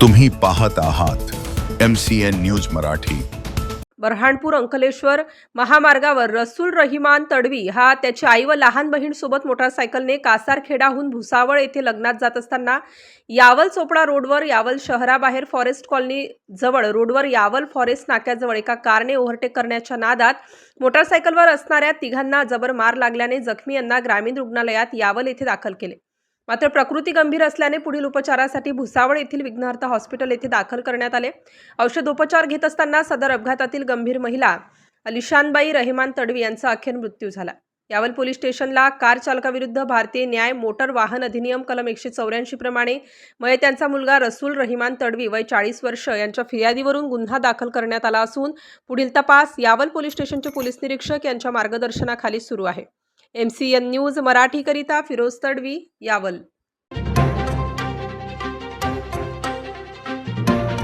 तुम्ही पाहत आहात M C N news Marathi. Burhanpur Ankleshwar महामार्गावर रसूल रहिमान तडवी हा त्याची आई व लहान बहीण सोबत मोटारसायकलने कासारखेडाहून भुसावळ येथे लग्नात जात असताना यावल चोपडा रोडवर यावल शहराबाहेर फॉरेस्ट कॉलनी जवळ रोडवर यावल फॉरेस्ट नाक्याजवळ एका कारने ओव्हरटेक करण्याच्या नादात मोटारसायकलवर असणाऱ्या तिघांना जबर मार लागल्याने जखमी यांना ग्रामीण रुग्णालयात यावल येथे दाखल केले. मात्र प्रकृती गंभीर असल्याने पुढील उपचारासाठी भुसावळ येथील विघ्नहर्ता हॉस्पिटल येथे दाखल करण्यात आले. औषधोपचार घेत असताना सदर अपघातातील गंभीर महिला अलिशानबाई रहिमान तडवी यांचा अखेर मृत्यू झाला. यावल पोलीस स्टेशनला कार चालकाविरुद्ध भारतीय न्याय मोटर वाहन अधिनियम कलम एकशे चौऱ्याऐंशी प्रमाणे मय त्यांचा मुलगा रसूल रहिमान तडवी वय चाळीस वर्ष यांच्या फिर्यादीवरून गुन्हा दाखल करण्यात आला असून पुढील तपास यावल पोलीस स्टेशनचे पोलीस निरीक्षक यांच्या मार्गदर्शनाखाली सुरू आहे. एम सी एन न्यूज मराठीकरिता फिरोज तडवी यावल.